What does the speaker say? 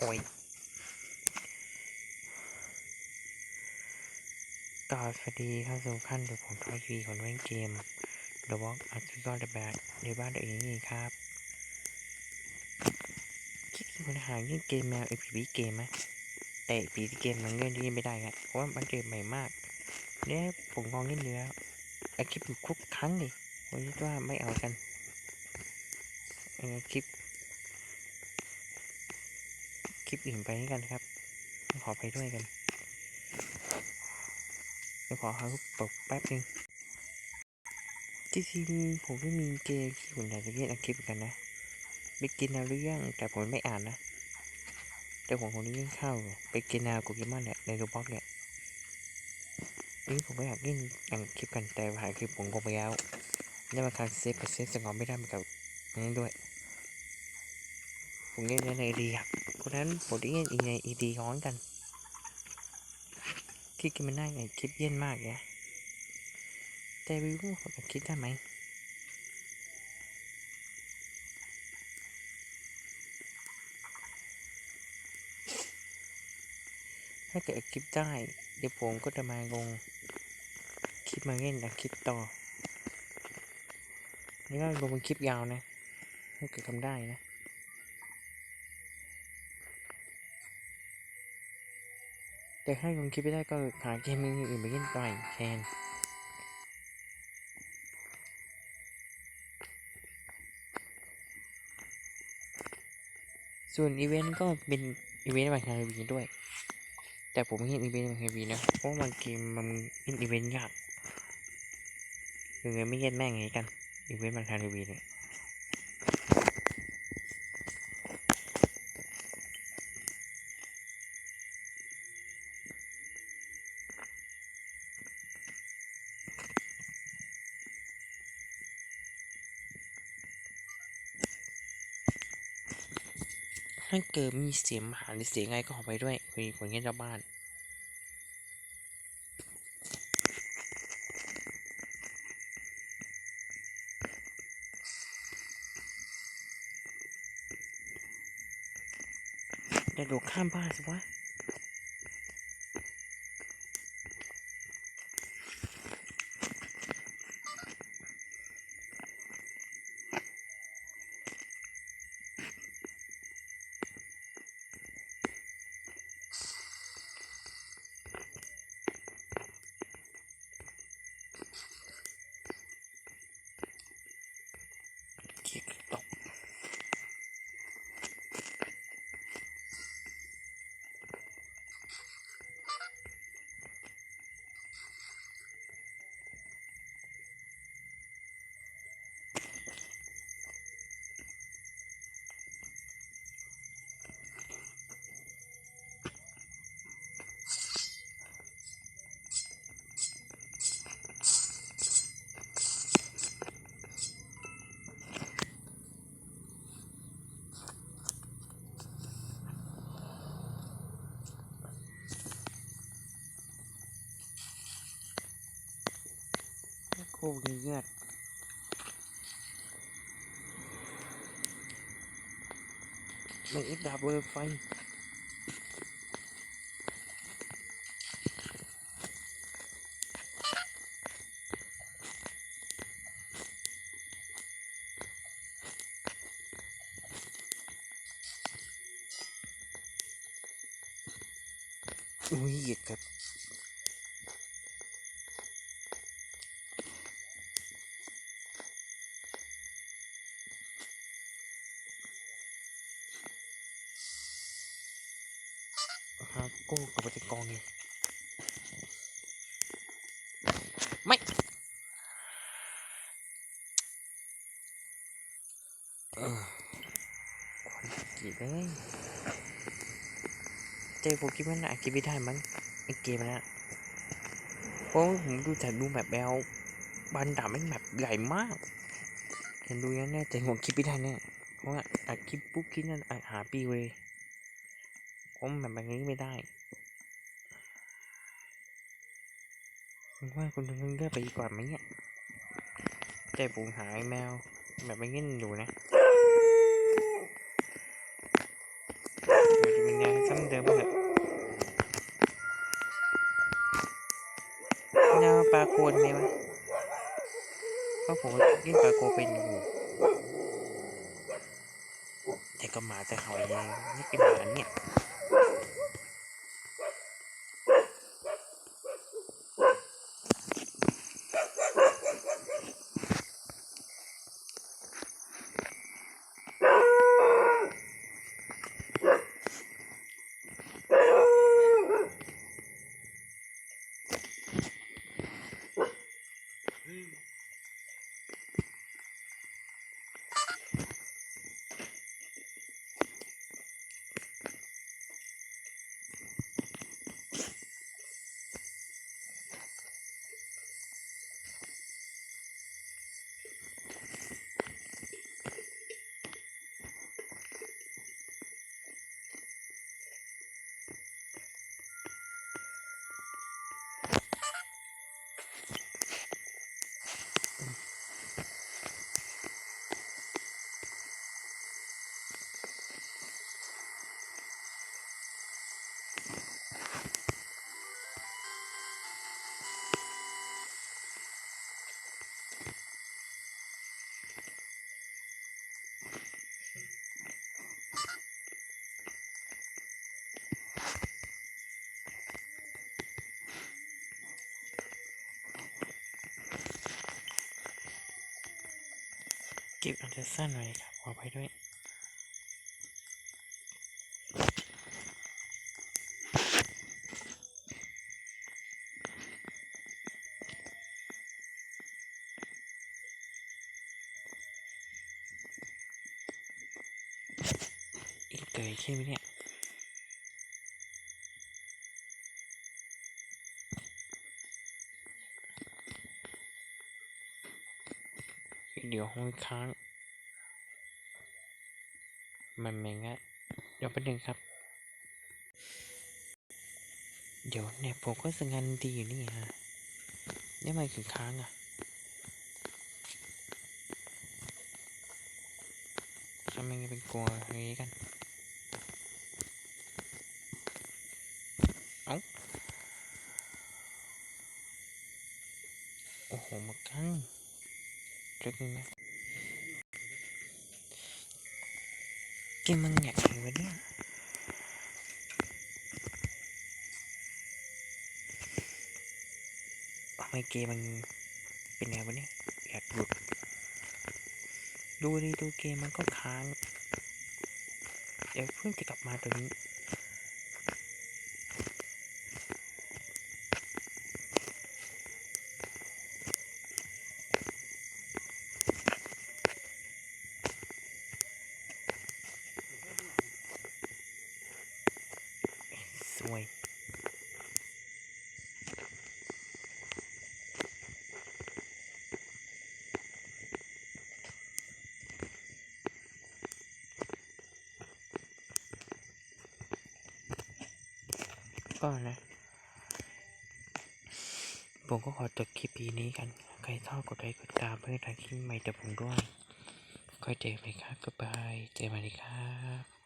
โอ้ยกราบสวัสดีเข้าสู่ขั้นเดี๋ยวผมทอยทีคนเล่นเกม The Walk อัดสุดยอดในแบบในบ้านตัวเองนี่ครับคิดว่าคนหาเล่นเกมแมวเอพีบีเกมไหมแต่ปีเกมมันเล่นที่ไม่ได้ครับเพราะว่ามันเกมใหม่มากเนี่ยผมลองเล่นดูแล้วไอคลิปคุกครั้งดิผมคิดว่าไม่เอากันเออคลิป คลิปอื่นไปให้กันครับ ขอไปด้วยกันเดี๋ยวขอหารูปปกแป๊บนึงที่จริงผมไม่มีเกมที่ผมอยากจะเล่นอัดคลิปกันนะไปกินเอาเรื่องแต่ผมไม่อ่านนะ แต่ผมคนนี้เล่นข้าวอยู่ไปกินนาโกเกมอนเนี่ยในโรบ็อกเนี่ยนี่ผมไม่อยากเล่นอัดคลิปกันแต่หายคลิปผมคงไปแล้วนี่มาการเซฟกับเซฟสงบไม่ได้เหมือนกับนี้ด้วย ผมเล่นในดีครับ เพราะฉะนั้นผมได้เล่นอีในอีดีย้อนกัน คลิปมันน่าไงคลิปเย็นมากเนี่ยแต่วิวผมจะคิดได้ไหมถ้าเกิดคลิปได้ เดี๋ยวผมก็จะมาลงคลิปมาเล่นนะคลิปต่อ นี่ก็ลงเป็นคลิปยาวนะ ถ้าเกิดทำได้นะ แต่ถ้าลงคลิปไม่ได้ก็หาเกมอื่นๆไปเล่นต่อยแทนส่วนอีเวนต์ก็เป็นอีเวนต์บัตรคาร์บีด้วย แต่ผมไม่เห็นอีเวนต์บัตรคาร์บีนะ เพราะว่ามันเกมมันเป็นอีเวนต์ยากคือไม่เล่นแม่งอย่างกันอีเวนต์บัตรคาร์บีเนี่ย ถ้าเกิดมีเสียงหาหรือเสียงอะไรก็ขอไปด้วยคุยคนเงี้ยเจ้าบ้านจะดูข้ามบ้านสิวะ โคตรเงียบไม่เอ็ดดับเบิลไฟอุ้ยเหยียดครับ โก้กับปฏิกรไงไม่เออควันกีดเลยเจอโปเกมอนอะกินไม่ได้มั้งไอเกมนะเพราะผมดูจากดูแบบแบลบันดาบไม่แบบใหญ่มากเห็นดูยังแน่ใจผมคิดไม่ได้แน่เพราะว่าอัดคลิปปุ๊บคิดนั่นอัดหาปีเลยผมแบบแบบนี้ไม่ได้ คุณว่าคุณต้องเลือกไปดีกว่าไหมเนี่ยใจผมหายแมว แบบไม่เงี้ยอยู่นะจะมีแนวซ้ำเดิมแบบแมวปลาโคนไหมวะเพราะผมยิ่งปลาโคเป็นอยู่แต่ก็มาแต่เขาเองนี่เป็นหมาเนี่ย เก็บอันเดอร์สันไว้ครับขอไปด้วยอีกเกยขึ้นไหมเนี่ย เดี๋ยวห้องค้าง มันไม่งั้นเดี๋ยวแป๊บนึงครับ เดี๋ยวเนี่ยผมก็สังงานดีอยู่นี่ฮะนี่มันคือค้างอะทำไมเป็นกลัวอะไรกัน เอ้า โอ้โหมากัง เกมมันอยากไงวะเนี่ยทำไมเกมมันเป็นไงวะเนี่ยอยากหลุดดูดิดูเกมมันก็ค้าง เดี๋ยวเพิ่งจะกลับมาตัวนี้ วยก็นะ ผมก็ขอจบคลิปปีนี้กัน ใครชอบกดไลค์กดตามเพื่อทางคลิปใหม่จากผมด้วยค่อยเจอกันครับก็บาย เจอกันใหม่ครับ